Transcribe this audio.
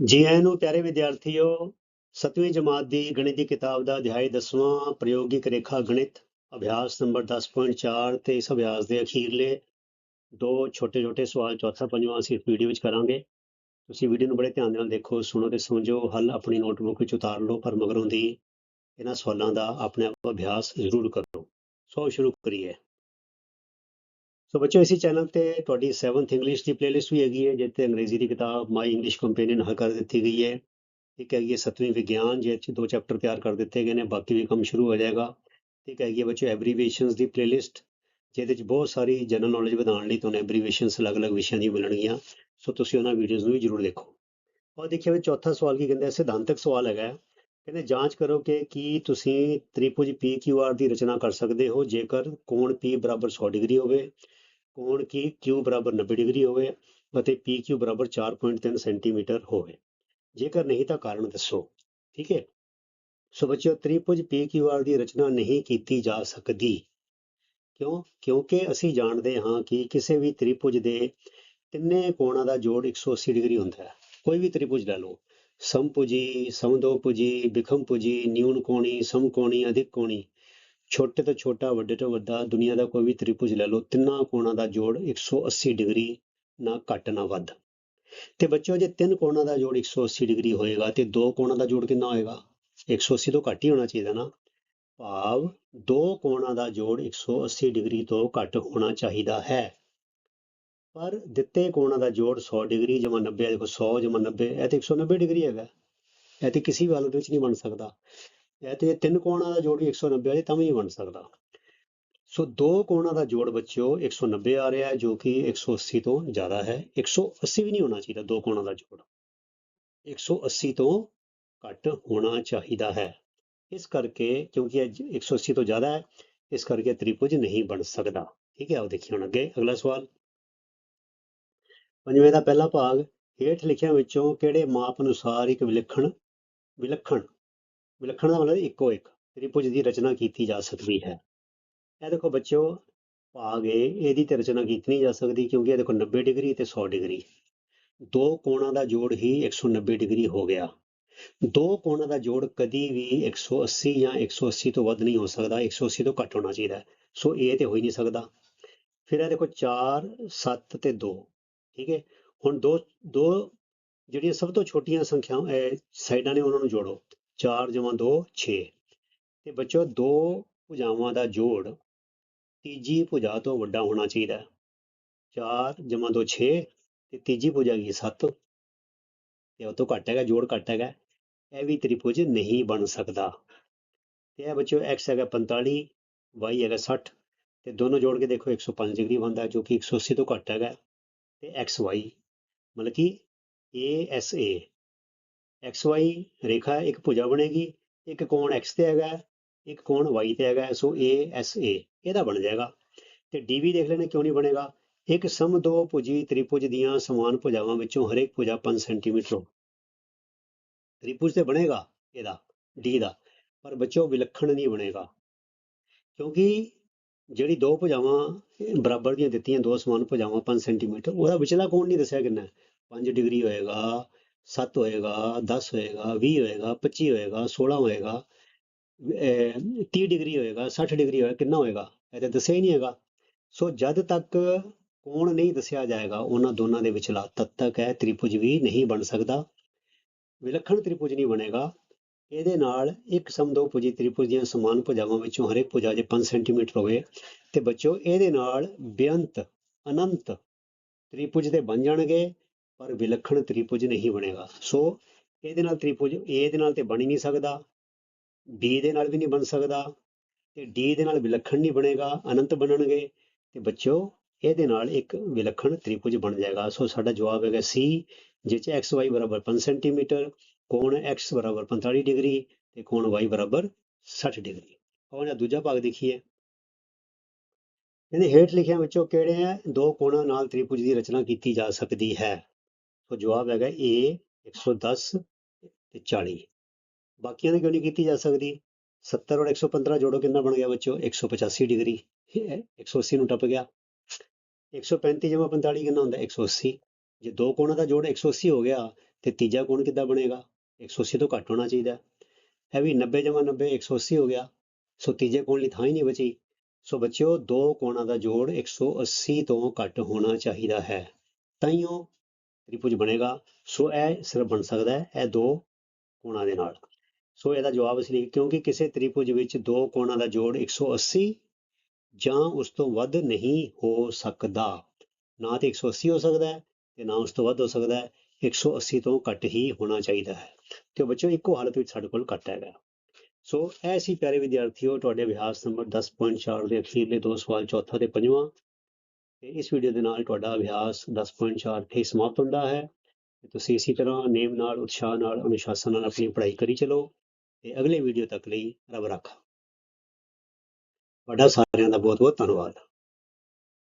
ਜੀ ਆਇਆਂ ਨੂੰ ਪਿਆਰੇ ਵਿਦਿਆਰਥੀਓ ਸਤਵੀਂ ਜਮਾਤ ਦੀ ਗਣਿਤ ਦੀ ਕਿਤਾਬ ਦਾ ਅਧਿਆਇ 10ਵਾਂ ਪ੍ਰਯੋਗਿਕ ਰੇਖਾ ਗਣਿਤ, ਅਭਿਆਸ ਨੰਬਰ 10.4 ਤੇ ਇਸ ਅਭਿਆਸ ਦੇ ਅਖੀਰਲੇ ਦੋ ਛੋਟੇ-ਛੋਟੇ ਸਵਾਲ ਚੌਥਾ ਪੰਜਵਾਂ ਅਸੀਂ ਇਸ ਵੀਡੀਓ ਵਿੱਚ ਕਰਾਂਗੇ। ਤੁਸੀਂ ਵੀਡੀਓ ਨੂੰ ਬੜੇ ਧਿਆਨ ਨਾਲ ਦੇਖੋ, ਸੁਣੋ ਤੇ ਸਮਝੋ, ਹੱਲ ਆਪਣੀ ਨੋਟਬੁੱਕ ਵਿੱਚ ਉਤਾਰ ਲਓ, ਪਰ ਮਗਰੋਂ ਦੀ ਇਹਨਾਂ ਸਵਾਲਾਂ ਦਾ ਆਪਣੇ ਆਪ ਅਭਿਆਸ ਜ਼ਰੂਰ ਕਰੋ। ਸੋ ਸ਼ੁਰੂ ਕਰੀਏ। ਸੋ ਬੱਚਿਓ ਇਸੇ ਚੈਨਲ ਤੇ ਤੁਹਾਡੀ 7th ਇੰਗਲਿਸ਼ ਦੀ ਪਲੇਲਿਸਟ ਵੀ ਹੈਗੀ ਹੈ ਜਿੱਥੇ ਅੰਗਰੇਜ਼ੀ ਦੀ ਕਿਤਾਬ ਮਾਈ ਇੰਗਲਿਸ਼ ਕੰਪੇਨੀਅਨ ਹਰ ਕਰ ਦਿੱਤੀ ਗਈ ਹੈ। ਠੀਕ ਹੈ ਇਹ ਸੱਤਵੀਂ ਵਿਗਿਆਨ, ਜਿਹਦੇ ਚ ਦੋ ਚੈਪਟਰ ਤਿਆਰ ਕਰ ਦਿੱਤੇ ਗਏ ਨੇ, ਬਾਕੀ ਵੀ ਕੰਮ ਸ਼ੁਰੂ ਹੋ ਜਾਏਗਾ। ਠੀਕ ਹੈ ਇਹ ਬੱਚਿਓ ਐਬਰੀਵੇਸ਼ਨਸ ਦੀ ਪਲੇਲਿਸਟ ਜਿਹਦੇ ਚ ਬਹੁਤ ਸਾਰੀ ਜਨਰਲ ਨੌਲੇਜ ਵਧਾਉਣ ਲਈ ਤੁਹਾਨੂੰ ਐਬਰੀਵੇਸ਼ਨਸ ਅਲੱਗ-ਅਲੱਗ ਵਿਸ਼ਿਆਂ ਦੀ ਮਿਲਣਗੀਆਂ। ਸੋ ਤੁਸੀਂ ਉਹਨਾਂ ਵੀਡੀਓਜ਼ ਨੂੰ ਵੀ ਜ਼ਰੂਰ ਦੇਖੋ। ਔਰ ਦੇਖਿਓ ਵੀ ਚੌਥਾ ਸਵਾਲ ਕੀ ਕਹਿੰਦਾ ਸਿਧਾਂਤਕ ਸਵਾਲ ਹੈਗਾ। ਹੈ। ਕਹਿੰਦੇ, ਜਾਂਚ ਕਰੋ ਕਿ ਕੀ ਤੁਸੀਂ ਤ੍ਰਿਭੁਜ PQR ਦੀ ਰਚਨਾ ਕਰ ਸਕਦੇ ਹੋ, ਜੇਕਰ ਕੋਣ P ਬਰਾਬਰ 100 ਡਿਗਰੀ ਹੋਵੇ। ਕੋਣ ਕੀ Q ਬਰਾਬਰ 90 ਡਿਗਰੀ ਹੋਵੇ ਅਤੇ PQ ਬਰਾਬਰ 4.3 ਸੈਂਟੀਮੀਟਰ ਹੋਵੇ। ਜੇਕਰ ਨਹੀਂ ਤਾਂ ਕਾਰਨ ਦੱਸੋ, ਠੀਕ ਹੈ? ਸੋ ਬੱਚਿਓ, ਤ੍ਰਿਭੁਜ PQR ਦੀ ਰਚਨਾ ਨਹੀਂ ਕੀਤੀ ਜਾ ਸਕਦੀ। ਕਿਉਂ? ਕਿਉਂਕਿ ਅਸੀਂ ਜਾਣਦੇ ਹਾਂ ਕਿ ਕਿਸੇ ਵੀ ਤ੍ਰਿਭੁਜ ਦੇ ਤਿੰਨੇ ਕੋਣਾਂ ਦਾ ਜੋੜ 180 ਡਿਗਰੀ ਹੁੰਦਾ ਹੈ। ਕੋਈ ਵੀ ਤ੍ਰਿਭੁਜ ਲੈ ਲਓ। ਸਮਭੁਜੀ ਸਮਦੋਭੁਜੀ ਵਿਖਮਭੁਜੀ ਨਿਊਨ ਕੋਣੀ, ਸਮਕੋਣੀ ਅਧਿਕ ਕੋਣੀ ਛੋਟੇ ਤੋਂ ਛੋਟਾ, ਵੱਡੇ ਤੋਂ ਵੱਡਾ, ਦੁਨੀਆ ਦਾ ਕੋਈ ਵੀ ਤ੍ਰਿਭੁਜ ਲੈ ਲਓ, ਤਿੰਨਾਂ ਕੋਣਾਂ ਦਾ ਜੋੜ 180 ਡਿਗਰੀ ਨਾ ਘੱਟ ਨਾ ਵੱਧ। ਤੇ ਬੱਚਿਓ, ਜੇ ਤਿੰਨ ਕੋਣਾਂ ਦਾ ਜੋੜ 180 ਡਿਗਰੀ ਹੋਏਗਾ, ਤੇ ਦੋ ਕੋਣਾਂ ਦਾ ਜੋੜ ਕਿੰਨਾ ਹੋਏਗਾ? 180 ਤੋਂ ਘੱਟ ਹੀ ਹੋਣਾ ਚਾਹੀਦਾ ਨਾ। ਭਾਵ ਦੋ ਕੋਣਾਂ ਦਾ ਜੋੜ 180 ਡਿਗਰੀ ਤੋਂ ਘੱਟ ਹੋਣਾ ਚਾਹੀਦਾ ਹੈ। ਪਰ ਦਿੱਤੇ ਕੋਣਾਂ ਦਾ ਜੋੜ 100 ਡਿਗਰੀ ਜਮਾ 90 ਦੇਖੋ 100 ਜਮਾ 90 ਇਹ ਤੇ 190 ਡਿਗਰੀ ਹੈਗਾ। ਇਹ ਤੇ ਕਿਸੇ ਵੀ ਹਾਲਤ ਵਿੱਚ ਨਹੀਂ ਬਣ ਸਕਦਾ। ਇਹ ਤੇ ਤਿੰਨ ਕੋਣਾਂ ਦਾ ਜੋੜ ਵੀ 190 ਹੈ ਤਾਂ ਵੀ ਬਣ ਸਕਦਾ। ਸੋ ਦੋ ਕੋਣਾਂ ਦਾ ਜੋੜ ਬੱਚਿਓ 190 ਆ ਰਿਹਾ ਹੈ, ਜੋ ਕਿ 180 ਤੋਂ ਜ਼ਿਆਦਾ ਹੈ। 180 ਵੀ ਨਹੀਂ ਹੋਣਾ ਚਾਹੀਦਾ ਦੋ ਕੋਣਾਂ ਦਾ ਜੋੜ। 180 ਤੋਂ ਘੱਟ ਹੋਣਾ ਚਾਹੀਦਾ ਹੈ। ਇਸ ਕਰਕੇ, ਕਿਉਂਕਿ ਇਹ 180 ਤੋਂ ਜ਼ਿਆਦਾ ਹੈ, ਇਸ ਕਰਕੇ ਤ੍ਰਿਭੁਜ ਨਹੀਂ ਬਣ ਸਕਦਾ। ਠੀਕ ਹੈ, ਆਓ ਦੇਖੀਏ ਹੁਣ ਅੱਗੇ, ਅਗਲਾ ਸਵਾਲ। ਪੰਜਵੇਂ ਦਾ ਪਹਿਲਾ ਭਾਗ, ਹੇਠ ਲਿਖਿਆਂ ਵਿੱਚੋਂ ਕਿਹੜੇ ਮਾਪ ਅਨੁਸਾਰ ਇੱਕ ਵਿਲੱਖਣ ਵਿਲੱਖਣ ਵਿਲੱਖਣ ਦਾ ਮਤਲਬ ਇੱਕੋ ਇੱਕ ਤ੍ਰਿਭੁਜ ਦੀ ਰਚਨਾ ਕੀਤੀ ਜਾ ਸਕਦੀ ਹੈ। ਇਹ ਦੇਖੋ ਬੱਚਿਓ, ਭਾਗ A ਇਹਦੀ ਤੇ ਰਚਨਾ ਕੀਤੀ ਨਹੀਂ ਜਾ ਸਕਦੀ ਕਿਉਂਕਿ ਇਹ ਦੇਖੋ 90 ਡਿਗਰੀ ਤੇ 100 ਡਿਗਰੀ। ਦੋ ਕੋਣਾਂ ਦਾ ਜੋੜ ਹੀ 190 ਡਿਗਰੀ ਹੋ ਗਿਆ। ਦੋ ਕੋਣਾਂ ਦਾ ਜੋੜ ਕਦੀ ਵੀ 180 ਜਾਂ 180 ਤੋਂ ਵੱਧ ਨਹੀਂ ਹੋ ਸਕਦਾ 180 ਤੋਂ ਘੱਟ ਹੋਣਾ ਚਾਹੀਦਾ। ਸੋ ਇਹ ਤੇ ਹੋ ਹੀ ਨਹੀਂ ਸਕਦਾ। ਫਿਰ ਇਹ ਦੇਖੋ 4 7 ਤੇ 2 ਠੀਕ ਹੈ ਹੁਣ ਦੋ ਦੋ ਜਿਹੜੀਆਂ ਸਭ ਤੋਂ ਛੋਟੀਆਂ ਸੰਖਿਆਵਾਂ, ਇਹ ਸਾਈਡਾਂ ਨੇ ਉਹਨਾਂ ਨੂੰ ਜੋੜੋ। 4 ਜਮਾ 2 6 ਤੇ ਬੱਚੋ ਦੋ ਭੁਜਾਵਾਂ ਦਾ ਜੋੜ ਤੀਜੀ ਭੁਜਾ ਤੋਂ ਵੱਡਾ ਹੋਣਾ ਚਾਹੀਦਾ। ਹੈ 4 ਜਮਾ 2 6 ਤੇ ਤੀਜੀ ਭੁਜਾ ਕੀ 7 ਤੇ ਉਹ ਤੋਂ ਘੱਟ ਹੈਗਾ, ਜੋੜ ਘੱਟ ਹੈਗਾ। ਇਹ ਵੀ ਤ੍ਰਿਭੁਜ ਨਹੀਂ ਬਣ ਸਕਦਾ। ਤੇ ਇਹ ਬੱਚੋ x ਹੈਗਾ 45 y ਹੈਗਾ 60 ਤੇ ਦੋਨੋਂ ਜੋੜ ਕੇ ਦੇਖੋ 105 ਡਿਗਰੀ ਬਣਦਾ, ਜੋ ਕਿ 180 ਤੋਂ ਘੱਟ ਹੈਗਾ। ਤੇ xy ਮਤਲਬ ਕਿ ASA xy ਰੇਖਾ ਇੱਕ ਭੁਜਾ ਬਣੇਗੀ ਇੱਕ ਕੋਣ x ਤੇ ਹੈਗਾ ਇੱਕ ਕੋਣ y ਤੇ ਹੈਗਾ ਹੈ, ਸੋ ASA ਇਹਦਾ ਬਣ ਜਾਏਗਾ। ਤੇ DV ਦੇਖ ਲੈਣੇ ਕਿਉਂ ਨਹੀਂ ਬਣੇਗਾ? ਇੱਕ ਸਮ ਦੋ ਭੁਜੀ ਤ੍ਰਿਭੁਜ ਦੀਆਂ ਸਮਾਨ ਭੁਜਾਵਾਂ ਵਿੱਚੋਂ ਹਰੇਕ ਭੁਜਾ 5 ਸੈਂਟੀਮੀਟਰ ਹੋ ਤ੍ਰਿਭੁਜ ਤੇ ਬਣੇਗਾ ਇਹਦਾ D ਦਾ ਪਰ ਬੱਚੋ ਵਿਲੱਖਣ ਨਹੀਂ ਬਣੇਗਾ। ਕਿਉਂਕਿ ਜਿਹੜੀ ਦੋ ਭੁਜਾਵਾਂ ਬਰਾਬਰ ਦੀਆਂ ਦਿੱਤੀਆਂ ਦੋ ਸਮਾਨ ਭੁਜਾਵਾਂ 5 ਸੈਂਟੀਮੀਟਰ ਉਹਦਾ ਵਿਚਲਾ ਕੋਣ ਨਹੀਂ ਦੱਸਿਆ ਕਿੰਨਾ? ਹੈ 5 ਡਿਗਰੀ ਹੋਏਗਾ। 7 ਹੋਏਗਾ 10 ਹੋਏਗਾ 20 ਹੋਏਗਾ 25 ਹੋਏਗਾ 16 ਹੋਏਗਾ, ਅਹ 30 ਡਿਗਰੀ ਹੋਏਗਾ 60 ਡਿਗਰੀ ਹੋਏਗਾ, ਕਿੰਨਾ ਹੋਏਗਾ? ਇਹ ਤਾਂ ਦੱਸਿਆ ਹੀ ਨਹੀਂ ਹੈਗਾ। ਸੋ ਜਦ ਤੱਕ ਕੋਣ ਨਹੀਂ ਦੱਸਿਆ ਜਾਏਗਾ, ਉਹਨਾਂ ਦੋਨਾਂ ਦੇ ਵਿਚਲਾ ਤਦ ਤੱਕ ਇਹ ਤ੍ਰਿਭੁਜ ਵੀ ਨਹੀਂ ਬਣ ਸਕਦਾ। ਵਿਲੱਖਣ ਤ੍ਰਿਭੁਜ ਨਹੀਂ ਬਣੇਗਾ। ਇਹਦੇ ਨਾਲ ਇੱਕ ਸਮਦੋ ਪੁਜੀ ਤ੍ਰਿਭੁਜ ਦੀਆਂ ਸਮਾਨ ਭੁਜਾਵਾਂ ਵਿੱਚੋਂ ਹਰੇਕ ਭੁਜਾ ਜੇ 5 ਸੈਂਟੀਮੀਟਰ ਹੋਵੇ, ਤੇ ਬੱਚੋ ਇਹਦੇ ਨਾਲ ਬੇਅੰਤ, ਅਨੰਤ ਤ੍ਰਿਭੁਜ ਤੇ ਬਣ ਜਾਣਗੇ। ਪਰ ਵਿਲੱਖਣ ਤ੍ਰਿਭੁਜ ਨਹੀਂ ਬਣੇਗਾ। ਸੋ ਇਹਦੇ ਨਾਲ ਤ੍ਰਿਭੁਜ A ਦੇ ਨਾਲ ਤੇ ਬਣ ਹੀ ਨਹੀਂ ਸਕਦਾ, B ਦੇ ਨਾਲ ਵੀ ਨਹੀਂ ਬਣ ਸਕਦਾ ਤੇ D ਦੇ ਨਾਲ ਵਿਲੱਖਣ ਨਹੀਂ ਬਣੇਗਾ, ਅਨੰਤ ਬਣਨਗੇ ਤੇ ਬੱਚੋ ਇਹਦੇ ਨਾਲ ਇੱਕ ਵਿਲੱਖਣ ਤ੍ਰਿਭੁਜ ਬਣ ਜਾਏਗਾ। ਸੋ ਸਾਡਾ ਜਵਾਬ ਹੈਗਾ C, ਜਿਸ 'ਚ x ਬਰਾਬਰ 5 ਸੈਂਟੀਮੀਟਰ, ਕੋਣ x ਬਰਾਬਰ 45 ਡਿਗਰੀ ਤੇ ਕੋਣ y ਬਰਾਬਰ 60 ਡਿਗਰੀ। ਹੁਣ ਦੂਜਾ ਭਾਗ ਦੇਖੀਏ। ਇਹਨੇ ਹੇਠ ਲਿਖਿਆ ਵਿੱਚੋਂ ਕਿਹੜੇ ਹੈ ਦੋ ਕੋਣਾਂ ਨਾਲ ਤ੍ਰਿਭੁਜ ਦੀ ਰਚਨਾ ਕੀਤੀ ਜਾ ਸਕਦੀ ਹੈ। ਸੋ ਜਵਾਬ ਹੈਗਾ A 110 ਤੇ 40 ਬਾਕੀਆਂ ਦੀ ਕਿਉਂ ਨਹੀਂ ਕੀਤੀ ਜਾ ਸਕਦੀ 70 ਔਰ 115 ਜੋੜੋ ਕਿੰਨਾ ਬਣ ਗਿਆ ਬੱਚੋ 185 ਡਿਗਰੀ ਇਹ ਹੈ, 180 ਨੂੰ ਟੱਪ ਗਿਆ 135 ਜਮਾ 45 ਕਿੰਨਾ ਹੁੰਦਾ 180 ਜੇ ਦੋ ਕੋਣਾਂ ਦਾ ਜੋੜ 180 ਹੋ ਗਿਆ ਤੇ ਤੀਜਾ ਕੋਣ ਕਿੱਦਾਂ ਬਣੇਗਾ 180 ਤੋਂ ਘੱਟ ਹੋਣਾ ਚਾਹੀਦਾ ਹੈ। ਇਹ ਵੀ 90 ਜਮਾ 90 180 ਹੋ ਗਿਆ ਸੋ ਤੀਜੇ ਕੋਣ ਲਈ ਥਾਂ ਹੀ ਨਹੀਂ ਬਚੀ ਸੋ ਬੱਚਿਓ ਦੋ ਕੋਣਾਂ ਦਾ ਜੋੜ 180 ਤੋਂ ਘੱਟ ਹੋਣਾ ਚਾਹੀਦਾ ਹੈ ਤਾਈਓ ਤ੍ਰਿਭੁਜ ਬਣੇਗਾ। ਸੋ ਇਹ ਸਿਰਫ ਬਣ ਸਕਦਾ ਹੈ, ਇਹ ਦੋ ਕੋਣਾਂ ਦੇ ਨਾਲ। ਸੋ ਇਹਦਾ ਜਵਾਬ ਅਸੀਂ ਲਿਖ, ਕਿਉਂਕਿ ਕਿਸੇ ਤ੍ਰਿਭੁਜ ਵਿੱਚ ਦੋ ਕੋਣਾਂ ਦਾ ਜੋੜ 180 ਜਾਂ ਉਸ ਤੋਂ ਵੱਧ ਨਹੀਂ ਹੋ ਸਕਦਾ। ਨਾ ਤੇ 180 ਹੋ ਸਕਦਾ ਹੈ ਤੇ ਨਾ ਉਸ ਤੋਂ ਵੱਧ ਹੋ ਸਕਦਾ ਹੈ। 180 ਤੋਂ ਘੱਟ ਹੀ ਹੋਣਾ ਚਾਹੀਦਾ ਹੈ। ਤੇ ਬੱਚਿਓ, ਇੱਕੋ ਹਾਲਤ ਵਿੱਚ ਸਾਡੇ ਕੋਲ ਘੱਟ ਹੈਗਾ। ਸੋ ਇਹ ਸੀ ਪਿਆਰੇ ਵਿਦਿਆਰਥੀਓ, ਤੁਹਾਡੇ ਅਭਿਆਸ ਨੰਬਰ 10.4 ਦੇ ਅਖੀਰਲੇ ਦੋ ਸਵਾਲ, ਚੌਥਾ ਤੇ ਪੰਜਵਾਂ। ਤੇ ਇਸ ਵੀਡੀਓ ਦੇ ਨਾਲ ਤੁਹਾਡਾ ਅਭਿਆਸ 10.4 ਤੇ ਸਮਾਪਤ ਹੁੰਦਾ ਹੈ। ਤੁਸੀਂ ਇਸੇ ਤਰ੍ਹਾਂ ਨੇਮ ਨਾਲ, ਉਤਸ਼ਾਹ ਨਾਲ, ਅਨੁਸ਼ਾਸਨ ਨਾਲ ਆਪਣੀ ਪੜ੍ਹਾਈ ਕਰੀ ਚਲੋ ਤੇ ਅਗਲੇ ਵੀਡੀਓ ਤੱਕ ਲਈ ਰੱਬ ਰਾਖਾ। ਤੁਹਾਡਾ ਸਾਰਿਆਂ ਦਾ ਬਹੁਤ ਬਹੁਤ ਧੰਨਵਾਦ।